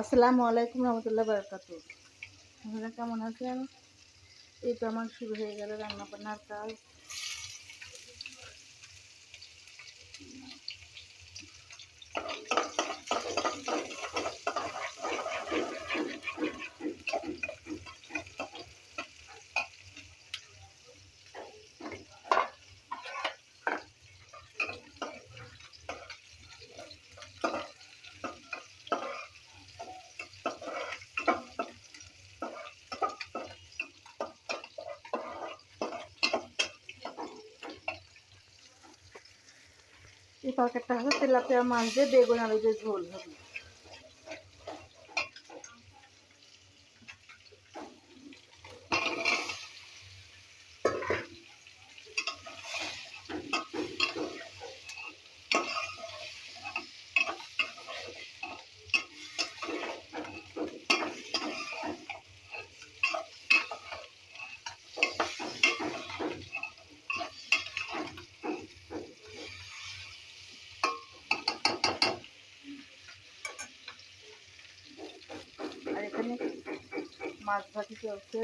আসসালামু আলাইকুম রহমতুল্লাহ বারকাতু। আপনারা কেমন আছেন? এই তো আমার শুরু হয়ে গেল রান্না বান্নার কাজ। এই তরকারিটা হবে তেলাপিয়া মাছ দিয়ে বেগুন আলু দিয়ে ঝোল হবে আর এখানে মাছ ভাজি চলছে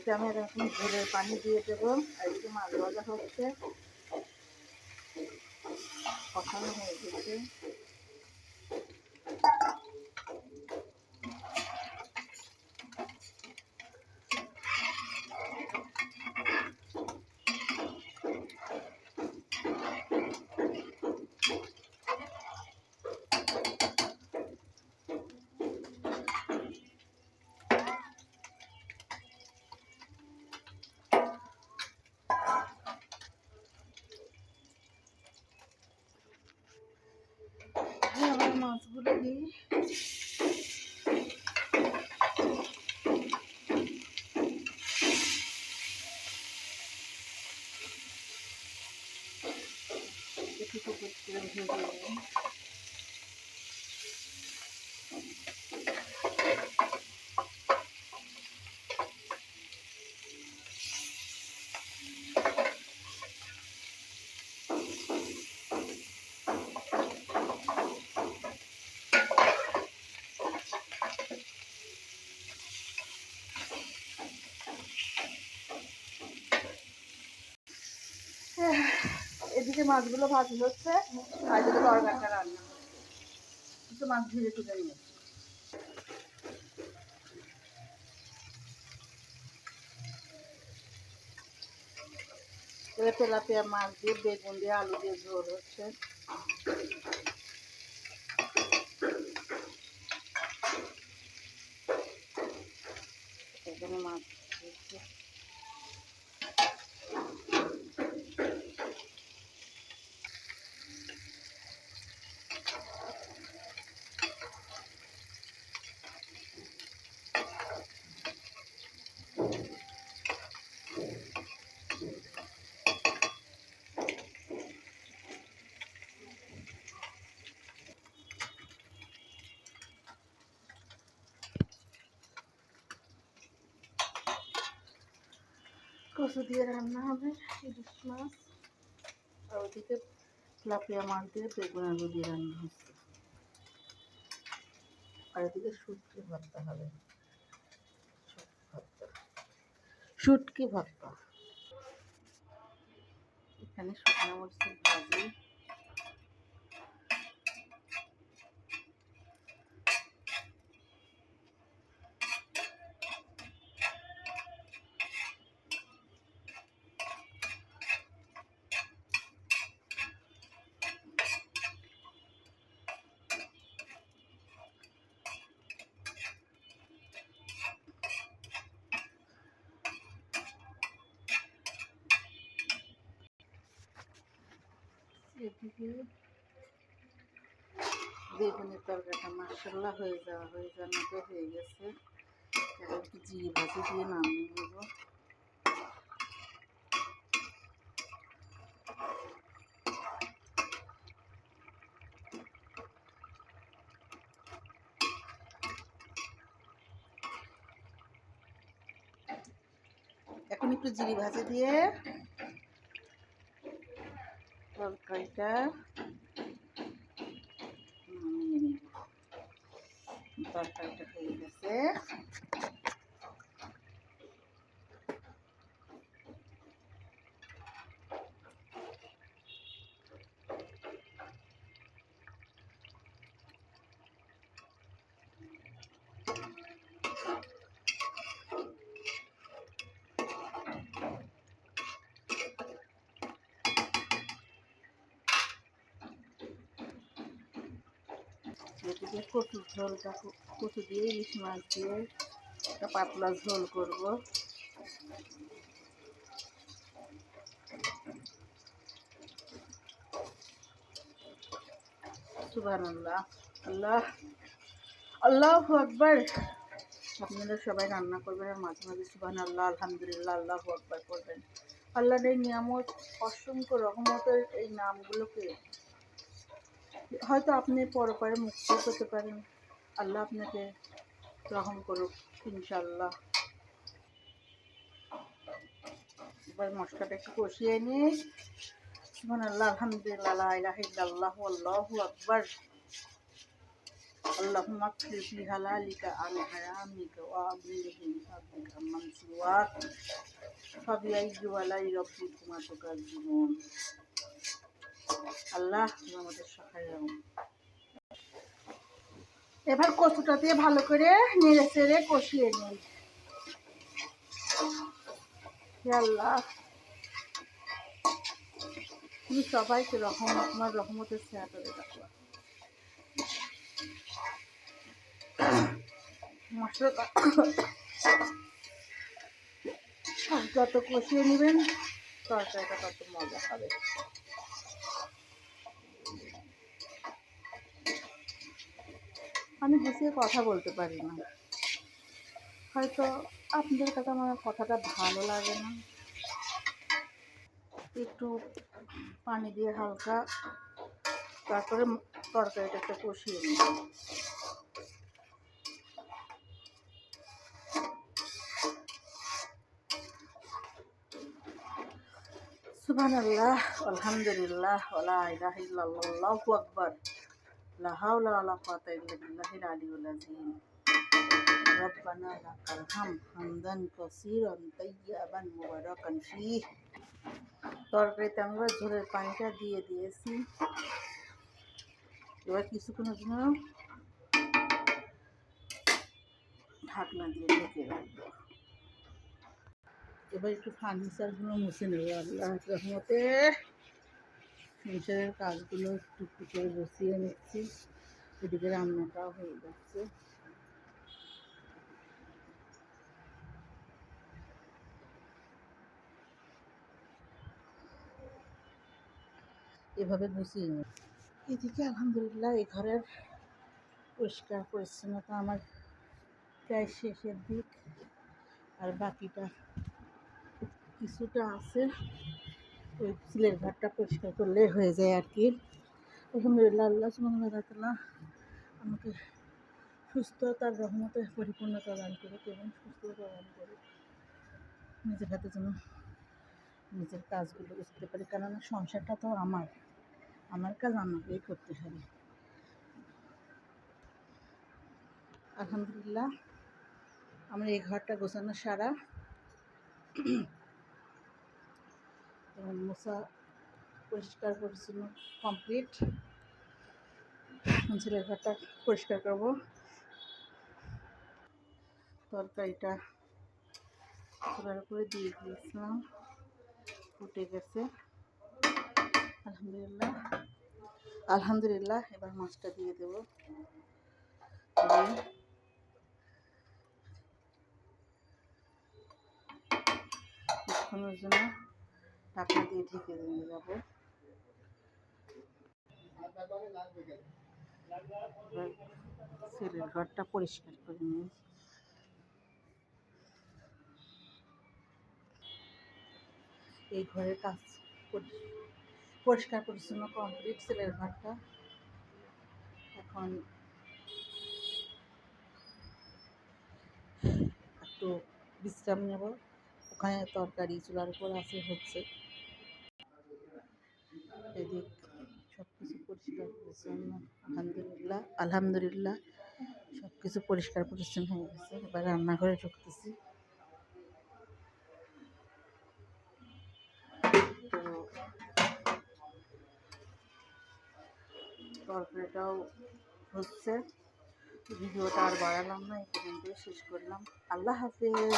এটা আমি এখন ঝোলের পানি দিয়ে দেবো। আর একটু মাছ ভাজা হচ্ছে। কষানো হয়ে গেছে হ্যাঁ, আবার মাছগুলো দিই একটু টুকরো করে ভেজে নেব। এদিকে মাছগুলো ভাজি হচ্ছে, আর এদিকে তরকারিটা রান্না একটু মাছ ভেজে তুলে নিয়ে এবার তেলাপিয়া মাছ দিয়ে, বেগুন দিয়ে, আলু দিয়ে ঝোল হচ্ছে। মাছ হচ্ছে কচু দিয়ে রান্না হবে, ইলিশ মাছ। আর ওদিকে তেলাপিয়া মাছ দিয়ে বেগুন আলু দিয়ে রান্না হচ্ছে। আর এদিকে শুটকি ভর্তা হবে। শুটকি ভর্তা। এখানে শুকনো মরিচের ভাজি। বেগুনের তরকারিটা হয়ে যাওয়া, হয়ে হয়ে গেছে। ভাজি দিয়ে নামিয়ে নেব। এখন একটু জিরি ভাজি দিয়ে তরকারিটা নামিয়ে নিব তরকারিটা হয়ে গেছে এদিকে ঝোলটা কচু দিয়ে ইলিশ মাছ দিয়ে একটা পাতলা ঝোল আল্লাহ আল্লাহ আল্লাহ সবাই রান্না করবেন আর মাঝে মাঝে সুবান আল্লাহ আলহামদুলিল্লাহ, আল্লাহ আকবর করবেন। আল্লাহর এই নিয়ামত, অসংখ্য রহমতের এই নামগুলোকে হয়তো আপনি পরপারে মুক্ত করতে পারেন আল্লাহ আপনাকে রহম করুক ইনশাল্লাহ এবার মশলাটা একটু কষিয়ে নিয়ে সুবহান আল্লাহ আলহামদুলিল্লাহ লা ইলাহা ইল্লাল্লাহ আল্লাহু আকবার اللهم اكفر في حلالك عن حرامك وأغنه من فضلك عمن سواك فبأي آلاء ربكما تكذبون আল্লাহ আমাদের সহায় এবার কচুটা দিয়ে ভালো করে নেড়ে চেড়ে কষিয়ে হে আল্লাহ। তুমি সবাইকে রহমত তোমার রহমতের ছেয়া করে রাখো মশলাটা যত কষিয়ে নেবেন, তরকারিটা তত মজা হবে। আমি গুছিয়ে কথা বলতে পারি না। হয়তো আপনাদের কাছে আমার কথাটা ভালো লাগে না। একটু পানি দিয়ে হালকা তারপরে তরকারিটা একটু কষিয়ে নিব সুবহান আল্লাহ আলহামদুলিল্লাহ ওলা ইলাহা ইল্লাল্লাহ আকবার। লা হাওলা ওয়ালা কুওয়াতা ইল্লা বিল্লাহিল আলিয়্যিল আযীম রব্বানা লাকাল হাম হামদান কাসীরান তাইয়্যিবান মুবারাকান ফীহ তরকারিতে আমরা ঝোলের পানিটা দিয়ে দিয়েছি। এবার কিছুক্ষণের জন্য ঢাকনা দিয়ে ঢেকে রাখব। এবার একটু ফার্নিচারগুলো মুছে নেব। আল্লাহ রহমতে। সংসারের কাজগুলো একটু করে বসিয়ে নিচ্ছি। এদিকে রান্নাটাও হয়ে যাচ্ছে। এভাবে গুছিয়ে নিই। এদিকে আলহামদুলিল্লাহ এই ঘরের পরিষ্কার পরিচ্ছন্নতা আমার প্রায় শেষের দিক। আর বাকিটা কিছুটা আছে। ওই সিলের ঘরটা পরিষ্কার করলে হয়ে যায় আর কি। আলহামদুলিল্লাহ, আল্লাহ আমাকে সুস্থতার রহমতে পরিপূর্ণতা দান করে এবং সুস্থতা দান করে নিজের হাতে যেন নিজের কাজগুলো বুঝতে পারি, কেননা সংসারটা তো আমার। আমার কাজ আমাকেই করতে হবে। আলহামদুলিল্লাহ, আমার এই ঘরটা গোছানো সারা। মশা পরিষ্কার পরিচ্ছন্ন, কমপ্লিট। ছেলের ঘরটা পরিষ্কার করব। তরকারিটা চুলার উপরে দিয়ে দিয়েছিলাম, ফুটে গেছে। আলহামদুলিল্লাহ। আলহামদুলিল্লাহ, এবার মাছটা দিয়ে দেবো। জন্য ঢাকনা দিয়ে ঢেকে দিয়ে যাব ছেলের ঘরটা পরিষ্কার করে নিই এই ঘরের কাজ পরি- পরিষ্কার পরিচ্ছন্ন কমপ্লিট ছেলের ঘরটা। এখন একটু বিশ্রাম নেব। ওখানে তরকারি চুলার উপর আছে, হচ্ছে। এদিক সব কিছু পরিষ্কার পরিচ্ছন্ন, আলহামদুলিল্লাহ আলহামদুলিল্লাহ সব কিছু পরিষ্কার পরিচ্ছন্ন হয়ে গেছে। এবার রান্নাঘরে ঢুকতেছি। তরকারিটাও হচ্ছে, ভিডিওটা আর বাড়ালাম না, এই পর্যন্ত শেষ করলাম। আল্লাহ হাফেজ।